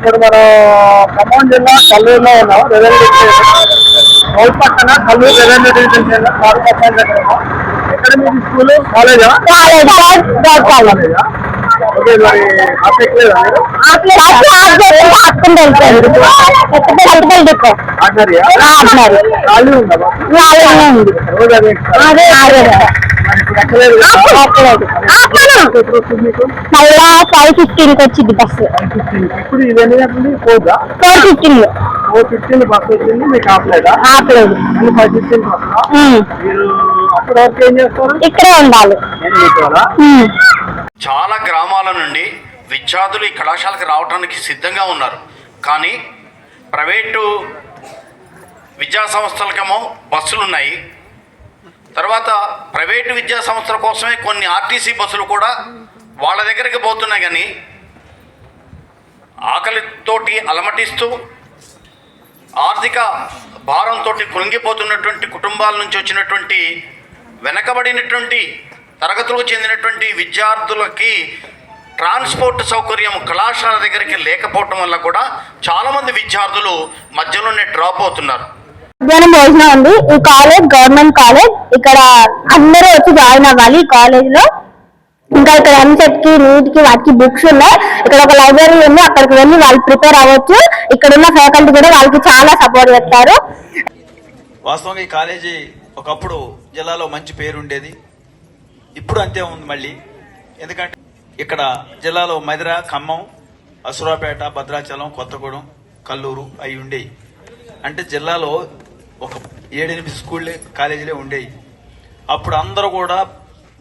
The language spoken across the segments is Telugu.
ఇప్పుడు మనం ఖమ్మం జిల్లా కల్లూరులో ఉన్నాం. రెవెన్యూ డివిజన్ రోడ్ పక్కన కల్లూరు రెవెన్యూ డివిజన్ నాలుగు పక్కన దగ్గర ఉన్నాం. ఎక్కడ మీది స్కూల్ కాలేజా? కాలేజ్? ఓకే మరి మీరు? రోజు అదే ఎక్కలేదు మీకు మళ్ళా ఫైవ్ ఫిఫ్టీన్కి వచ్చింది బస్సు ఇప్పుడు ఇది ఎన్ని four fifteen four fifteen bus వచ్చింది మీకు ఆపలేదా? ఆపలేదు. Five fifteen. మీరు వరకు ఏం చేస్తారు? ఇక్కడే ఉండాలి. చాలా గ్రామాల నుండి విద్యార్థులు ఈ కళాశాలకు రావడానికి సిద్ధంగా ఉన్నారు. కానీ ప్రైవేటు విద్యా సంస్థలకేమో బస్సులు ఉన్నాయి తర్వాత ప్రైవేటు విద్యా సంస్థల కోసమే కొన్ని ఆర్టీసీ బస్సులు కూడా వాళ్ళ దగ్గరికి పోతున్నాయి కానీ ఆకలితోటి అలమటిస్తూ ఆర్థిక భారంతో కృంగిపోతున్నటువంటి కుటుంబాల నుంచి వచ్చినటువంటి వెనకబడినటువంటి తరగతులకు చెందినటువంటి విద్యార్థులకి ట్రాన్స్పోర్ట్ సౌకర్యం కళాశాల దగ్గరికి లేకపోవటం వల్ల కూడా చాలామంది విద్యార్థులు మధ్యలోనే డ్రాప్ అవుతున్నారు. మధ్యాహ్నం భోజనం ఉంది. ఈ కాలేజ్ గవర్నమెంట్ కాలేజ్ ఇక్కడ అందరూ వచ్చి జాయిన్ అవ్వాలి ఈ కాలేజ్లో. ఇంకా ఇక్కడ ఎంసెట్కి నీట్కి వాటికి బుక్స్ ఉన్నాయి. ఇక్కడ ఒక లైబ్రరీ ఉంది. అక్కడికి వెళ్ళి వాళ్ళు ప్రిపేర్ అవ్వచ్చు. ఇక్కడ ఉన్న ఫ్యాకల్టీ కూడా వాళ్ళకి చాలా సపోర్ట్ చేస్తారు. వాస్తవంగా ఈ కాలేజీ ఒకప్పుడు జిల్లాలో మంచి పేరు ఉండేది. ఇప్పుడు అంతే ఉంది మళ్ళీ. ఎందుకంటే ఇక్కడ జిల్లాలో మధిర ఖమ్మం అసురాపేట భద్రాచలం కొత్తగూడెం కల్లూరు అవి ఉండేవి. అంటే జిల్లాలో ఒక ఏడెనిమిది స్కూళ్ళే కాలేజీలే ఉండేవి అప్పుడు అందరూ కూడా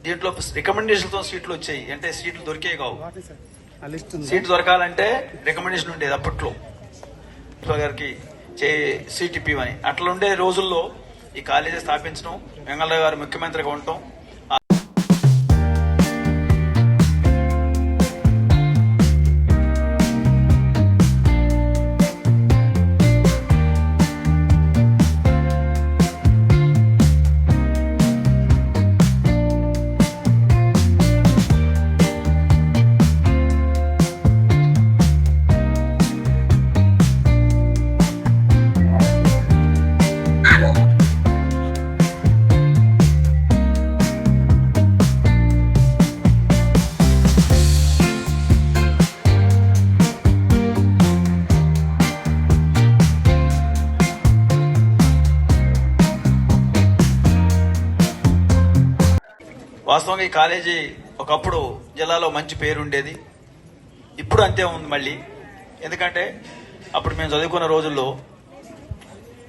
దీంట్లో రికమెండేషన్తో సీట్లు వచ్చాయి. అంటే సీట్లు దొరికేవి కావు. సీట్ దొరకాలంటే రికమెండేషన్ ఉండేది అప్పట్లో. గారికి చే సీట్ ఇప్పివని అట్లా ఉండే రోజుల్లో ఈ కాలేజీ స్థాపించడం వెంగళరావు గారు ముఖ్యమంత్రిగా ఉండటం వాస్తవంగా ఈ కాలేజీ ఒకప్పుడు జిల్లాలో మంచి పేరు ఉండేది ఇప్పుడు అంతే ఉంది మళ్ళీ. ఎందుకంటే అప్పుడు మేము చదువుకున్న రోజుల్లో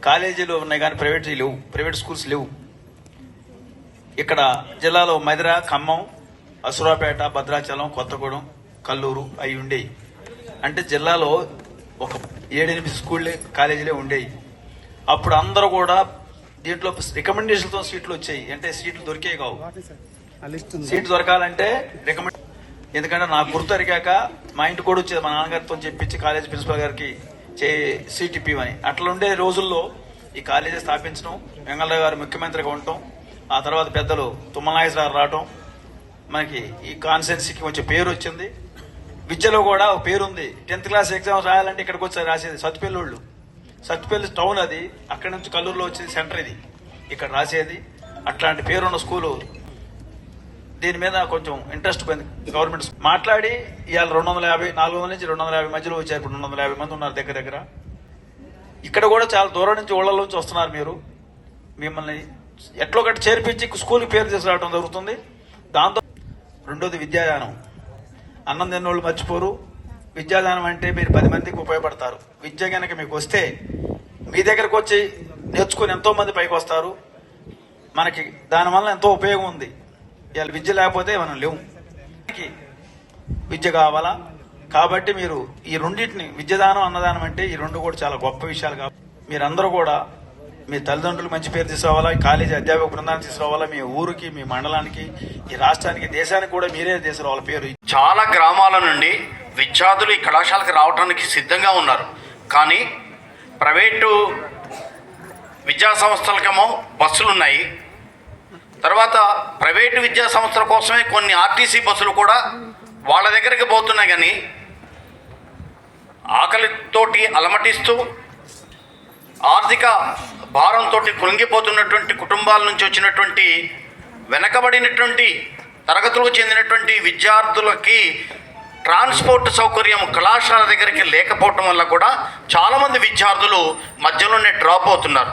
కాలేజీలు ఉన్నాయి కానీ ప్రైవేట్ లేవు. ప్రైవేట్ స్కూల్స్ లేవు. ఇక్కడ జిల్లాలో మదిర ఖమ్మం అసురాపేట భద్రాచలం కొత్తగూడెం కల్లూరు అవి ఉండేవి అంటే జిల్లాలో ఒక ఏడెనిమిది స్కూళ్ళే కాలేజీలే ఉండేవి అప్పుడు అందరూ కూడా దీంట్లో రికమెండేషన్తో సీట్లు వచ్చాయి. అంటే సీట్లు దొరికేవి కావు. సీట్ దొరకాలంటే రికమెండ్ ఎందుకంటే నాకు గుర్తు అరిగాక మా ఇంటి కూడా వచ్చేది మా నాన్నగారితో చెప్పించి కాలేజ్ ప్రిన్సిపల్ గారికి చే సీట్ ఇప్పివని అట్లా ఉండే రోజుల్లో ఈ కాలేజీ స్థాపించడం వెంగళరావు గారు ముఖ్యమంత్రిగా ఉండటం ఆ తర్వాత పెద్దలు తుమ్మనాగేశ్వరరావు రావటం మనకి ఈ కాన్సెన్సీకి కొంచెం పేరు వచ్చింది. విద్యలో కూడా ఒక పేరు ఉంది. టెన్త్ క్లాస్ ఎగ్జామ్స్ రాయాలంటే ఇక్కడికి వచ్చి రాసేది సత్తుపల్లి సత్తుపల్లి టౌన్ అది అక్కడి నుంచి కల్లూరులో వచ్చేది సెంటర్ ఇది. ఇక్కడ రాసేది. అట్లాంటి పేరున్న స్కూలు దీని మీద కొంచెం ఇంట్రెస్ట్ పోయింది గవర్నమెంట్ మాట్లాడి ఇవాళ రెండు వందల యాభై నాలుగు వందల నుంచి రెండు వందల యాభై మధ్యలో వచ్చారు. ఇప్పుడు రెండు వందల యాభై మంది ఉన్నారు దగ్గర దగ్గర. ఇక్కడ కూడా చాలా దూరం నుంచి ఊళ్ళ నుంచి వస్తున్నారు మీరు. మిమ్మల్ని ఎట్లో ఒకటి చేర్పించి స్కూల్కి పేరు తీసుకురావడం జరుగుతుంది. దాంతో రెండోది విద్యాదానం. అన్నం తిన్నోళ్ళు మర్చిపోరు. విద్యాదానం అంటే మీరు పది మందికి ఉపయోగపడతారు. విద్య కనుక మీకు వస్తే మీ దగ్గరకు వచ్చి నేర్చుకుని ఎంతోమంది పైకి వస్తారు. మనకి దానివల్ల ఎంతో ఉపయోగం ఉంది. ఇవాళ విద్య లేకపోతే మనం లేవు. విద్య కావాలా? కాబట్టి మీరు ఈ రెండింటిని విద్యదానం అన్నదానం అంటే ఈ రెండు కూడా చాలా గొప్ప విషయాలు కాబట్టి మీరందరూ కూడా మీ తల్లిదండ్రులు మంచి పేరు తీసుకోవాలా కాలేజీ అధ్యాపక బృందాన్ని తీసుకోవాలా మీ ఊరికి మీ మండలానికి ఈ రాష్ట్రానికి దేశానికి కూడా మీరే తీసుకురావాలి పేరు. చాలా గ్రామాల నుండి విద్యార్థులు ఈ కళాశాలకు రావడానికి సిద్ధంగా ఉన్నారు. కానీ ప్రైవేటు విద్యా సంస్థలకేమో బస్సులు ఉన్నాయి. తర్వాత ప్రైవేటు విద్యా సంస్థల కోసమే కొన్ని ఆర్టీసీ బస్సులు కూడా వాళ్ళ దగ్గరికి పోతున్నాయి కానీ ఆకలితోటి అలమటిస్తూ ఆర్థిక భారంతో కృంగిపోతున్నటువంటి కుటుంబాల నుంచి వచ్చినటువంటి వెనకబడినటువంటి తరగతులకు చెందినటువంటి విద్యార్థులకి ట్రాన్స్పోర్ట్ సౌకర్యం కళాశాల దగ్గరికి లేకపోవటం వల్ల కూడా చాలామంది విద్యార్థులు మధ్యలోనే డ్రాప్ అవుతున్నారు.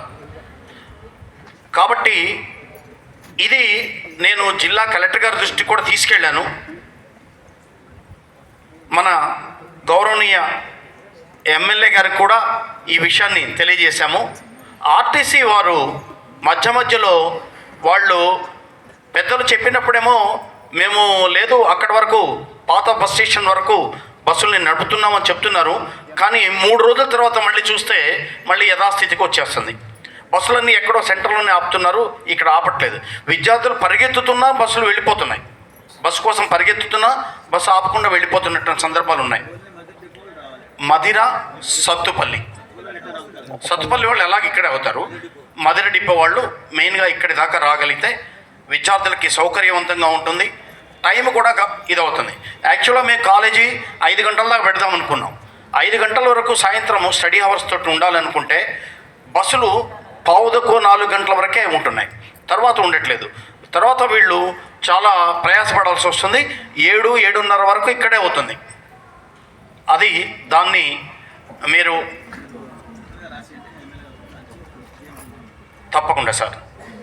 కాబట్టి ఇది నేను జిల్లా కలెక్టర్ గారి దృష్టికి కూడా తీసుకెళ్ళాను. మన గౌరవనీయ ఎమ్మెల్యే గారికి కూడా ఈ విషయాన్ని తెలియజేశాము. ఆర్టీసీ వారు మధ్య మధ్యలో వాళ్ళు పెద్దలు చెప్పినప్పుడేమో మేము లేదు అక్కడి వరకు పాత బస్ స్టేషన్ వరకు బస్సుల్ని నడుపుతున్నామని చెప్తున్నారు. కానీ మూడు రోజుల తర్వాత మళ్ళీ చూస్తే మళ్ళీ యథాస్థితికి వచ్చేస్తుంది. బస్సులన్నీ ఎక్కడో సెంటర్లోనే ఆపుతున్నారు ఇక్కడ ఆపట్లేదు. విద్యార్థులు పరిగెత్తుతున్నా బస్సులు వెళ్ళిపోతున్నాయి. బస్సు కోసం పరిగెత్తుతున్నా బస్సు ఆపకుండా వెళ్ళిపోతున్నటువంటి సందర్భాలు ఉన్నాయి. మదిర సత్తుపల్లి. సత్తుపల్లి వాళ్ళు ఎలాగ ఇక్కడే అవుతారు? మదిర డిపో వాళ్ళు మెయిన్గా ఇక్కడి దాకా రాగలిగితే విద్యార్థులకి సౌకర్యవంతంగా ఉంటుంది. టైం కూడా ఇది ఇదవుతుంది. యాక్చువల్గా మేము కాలేజీ ఐదు గంటల దాకా పెడదాం అనుకున్నాం. ఐదు గంటల వరకు సాయంత్రం స్టడీ అవర్స్ తోటి ఉండాలనుకుంటే బస్సులు పావుదకు నాలుగు గంటల వరకే ఉంటున్నాయి. తర్వాత ఉండట్లేదు. తర్వాత వీళ్ళు చాలా ప్రయాసపడాల్సి వస్తుంది. ఏడు ఏడున్నర వరకు ఇక్కడే అవుతుంది. అది దాన్ని మీరు తప్పకుండా సార్.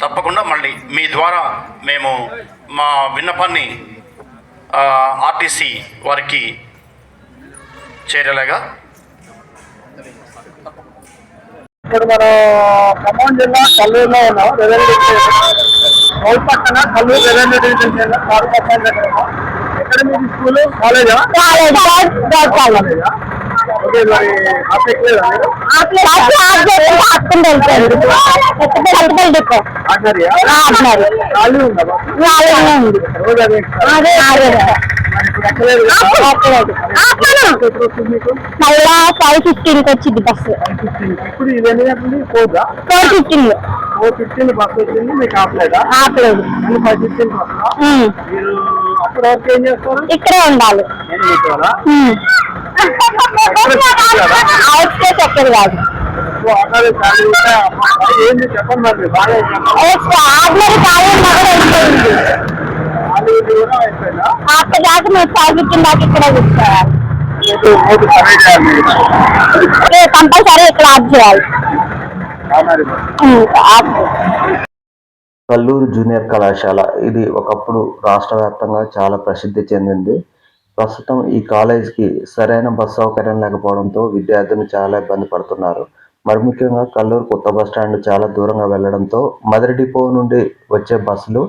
తప్పకుండా మళ్ళీ మీ ద్వారా మేము మా విన్నపాన్ని ఆర్టీసీ వారికి చేరేలాగా ఇప్పుడు మనం ఖమ్మం జిల్లా కల్లూరులో ఉన్నాం. రెవెన్యూ రోడ్ పక్కన కల్లూరు రెవెన్యూ డివిజన్ కింద కారు పక్కన దగ్గర ఉన్నాం. ఎక్కడ మీది స్కూల్ కాలేజా? కాలేజ్? ఓకే మరి ఖాళీ ఉంది? రోజు అదే. మళ్ళా ఫైవ్ ఫిఫ్టీన్కి వచ్చింది బస్సు. ఇప్పుడు ఇది ఎన్ని గంటలు? Four fifteen four fifteen bus వచ్చింది మీకు ఆపలేదా? ఫైవ్ ఫిఫ్టీన్ వస్తుందా ఉమ్. మీరు అప్పటి వరకు ఏం చేస్తారు? ఇక్కడే ఉండాలి. ఏం చేసేవారా అవుట్ స్టేట్ ఎక్కడ కాదు. ఏంది చెప్పండి మరి బాగా. ఆర్డినరీ ఖాళీ అక్కడ దాకా మేము ఫైవ్ దాకా ఇక్కడే కూర్చోవాలి. కంపల్సరీ ఇక్కడ ఆఫ్ చేయాలి. కల్లూరు జూనియర్ కళాశాల ఇది ఒకప్పుడు రాష్ట్ర వ్యాప్తంగా చాలా ప్రసిద్ధి చెందింది. ప్రస్తుతం ఈ కాలేజ్కి సరైన బస్సు సౌకర్యం లేకపోవడంతో విద్యార్థులు చాలా ఇబ్బంది పడుతున్నారు. మరి ముఖ్యంగా కల్లూరు కొత్త బస్ స్టాండ్ చాలా దూరంగా వెళ్ళడంతో మదర్ డిపో నుండి వచ్చే బస్సులు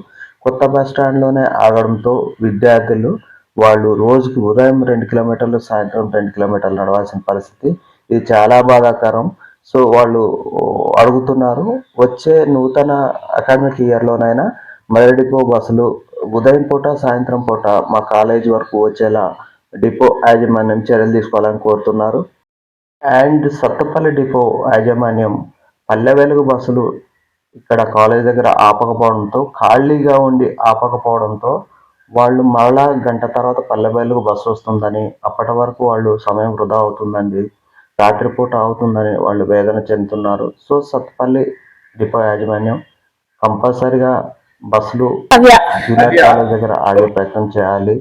కొత్త బస్ స్టాండ్లోనే ఆగడంతో విద్యార్థులు వాళ్ళు రోజుకి ఉదయం రెండు కిలోమీటర్లు సాయంత్రం రెండు కిలోమీటర్లు నడవాల్సిన పరిస్థితి. ఇది చాలా బాధాకరం. సో వాళ్ళు అడుగుతున్నారు వచ్చే నూతన అకాడమిక్ ఇయర్లోనైనా మదర్ డిపో బస్సులు ఉదయం పూట సాయంత్రం పూట మా కాలేజీ వరకు వచ్చేలా డిపో యాజమాన్యం చర్యలు తీసుకోవాలని కోరుతున్నారు. అండ్ సత్తపల్లి డిపో యాజమాన్యం పల్లె వెలుగు బస్సులు ఇక్కడ కాలేజ్ దగ్గర ఆపకపోవడంతో ఖాళీగా ఉండి ఆపకపోవడంతో వాళ్ళు మరలా గంట తర్వాత పల్లె వెలుగు బస్సు వస్తుందని అప్పటి వరకు వాళ్ళు సమయం వృధా అవుతుందండి. రాత్రిపూట అవుతుందని వాళ్ళు వేదన చెందుతున్నారు. సో సత్పల్లి డిపో యాజమాన్యం కంపల్సరిగా బస్సులు జూనియర్ కాలేజ్ దగ్గర ఆగే ప్రయత్నం చేయాలి.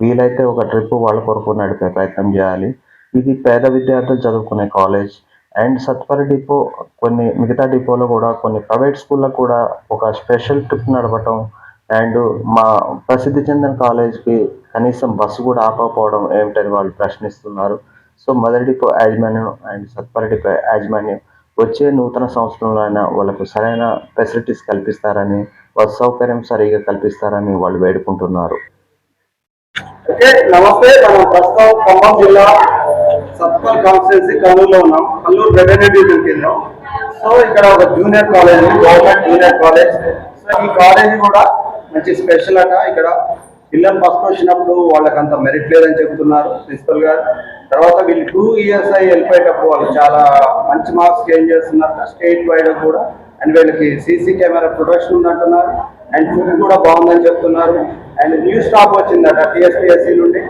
వీలైతే ఒక ట్రిప్ వాళ్ళ కొరకు నడిపే ప్రయత్నం చేయాలి. ఇది పేద విద్యార్థులు చదువుకునే కాలేజ్. అండ్ సత్వర డిపో కొన్ని మిగతా డిపోలో కూడా కొన్ని ప్రైవేట్ స్కూల్లో కూడా ఒక స్పెషల్ ట్రిప్ నడపటం అండ్ మా ప్రసిద్ధి చెందిన కాలేజ్కి కనీసం బస్సు కూడా ఆపకపోవడం ఏమిటని వాళ్ళు ప్రశ్నిస్తున్నారు. సో మదర్ డిపో యాజమాన్యం అండ్ సత్పల్లి డిపో యాజమాన్యం వచ్చే నూతన సంవత్సరంలో అయినా వాళ్ళకు సరైన ఫెసిలిటీస్ కల్పిస్తారని బస్ సౌకర్యం సరిగా కల్పిస్తారని వాళ్ళు వేడుకుంటున్నారు. నమస్తే. మనం ప్రస్తుతం ఖమ్మం జిల్లా సత్పల్ కాన్స్టిట్యున్సీ కల్లూరులో ఉన్నాం. కల్లూరు రెవెన్యూ డివిజన్ సో ఇక్కడ ఒక junior college government junior college. So ఈ కాలేజ్ కూడా మంచి స్పెషల్ అట. ఇక్కడ పిల్లలు ఫస్ట్ వచ్చినప్పుడు వాళ్ళకి అంత మెరిట్ లేదని చెప్తున్నారు ప్రిన్సిపల్ గారు. తర్వాత వీళ్ళు టూ ఇయర్స్ అయ్యి వెళ్ళిపోయేటప్పుడు వాళ్ళు చాలా మంచి మార్క్స్ గెయిన్ చేస్తున్నారు. స్టేట్ వైడ్ కూడా. అండ్ వీళ్ళకి సీసీ కెమెరా ప్రొడక్షన్ ఉందంటున్నారు. అండ్ ఫుడ్ కూడా బాగుందని చెప్తున్నారు. అండ్ న్యూ స్టాప్ వచ్చిందట టీఎస్పీఎస్సీ నుండి.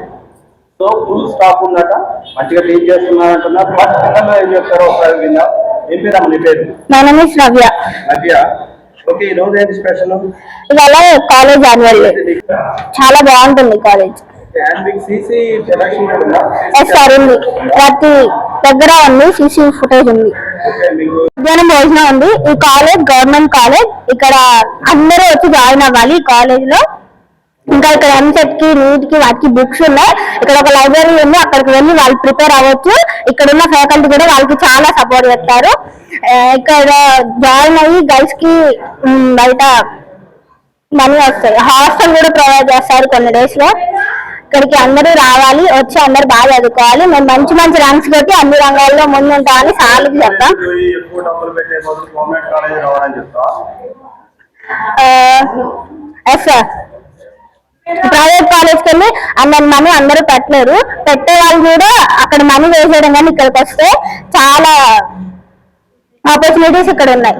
సో ఫుల్ స్టాఫ్ ఉందట. మంచిగా టీచ్ చేస్తున్నారంటున్నారు బట్ పిల్లలు ఏం చెప్తారో ఒకసారి విందాం. ఏం పేరు అమ్మ నీ పేరు? నా name is Navya Navya okay ఈ రోజు ఏంటి స్పెషల్ ఇవాళ కాలేజ్ యాన్యువల్ చాలా బాగుంటుంది కాలేజ్ సీసీ ఉందా సార్ ఉంది. ప్రతి దగ్గర ఉంది సీసీ ఫుటేజ్ ఉంది. మధ్యాహ్నం భోజనం ఉంది. ఈ కాలేజ్ గవర్నమెంట్ కాలేజ్ ఇక్కడ అందరూ వచ్చి జాయిన్ అవ్వాలి ఈ కాలేజ్లో. ఇంకా ఇక్కడ ఎంసెట్కి నీట్కి వాటికి బుక్స్ ఉన్నాయి. ఇక్కడ ఒక లైబ్రరీ ఉంది. అక్కడికి వెళ్ళి వాళ్ళు ప్రిపేర్ అవ్వచ్చు. ఇక్కడ ఉన్న ఫ్యాకల్టీ కూడా వాళ్ళకి చాలా సపోర్ట్ చేస్తారు. ఇక్కడ జాయిన్ అయ్యి గర్ల్స్కి బయట మనీ వస్తాయి హాస్టల్ కూడా ప్రొవైడ్ చేస్తారు కొన్ని డేస్లో ఇక్కడికి అందరూ రావాలి. వచ్చి అందరు బాగా చదువుకోవాలి. మేము మంచి మంచి ర్యాంక్స్ కొట్టి అన్ని రంగాల్లో ముందుంటామని సార్లకి చెప్తాం. Yes sir. ప్రైవేట్ కాలేజ్ వెళ్ళి అన్న మనీ అందరూ పెట్టలేరు. పెట్టే వాళ్ళు కూడా అక్కడ మనీ వేసేయడం కానీ ఇక్కడికి వస్తే చాలా ఆపర్చునిటీస్ ఇక్కడ ఉన్నాయి.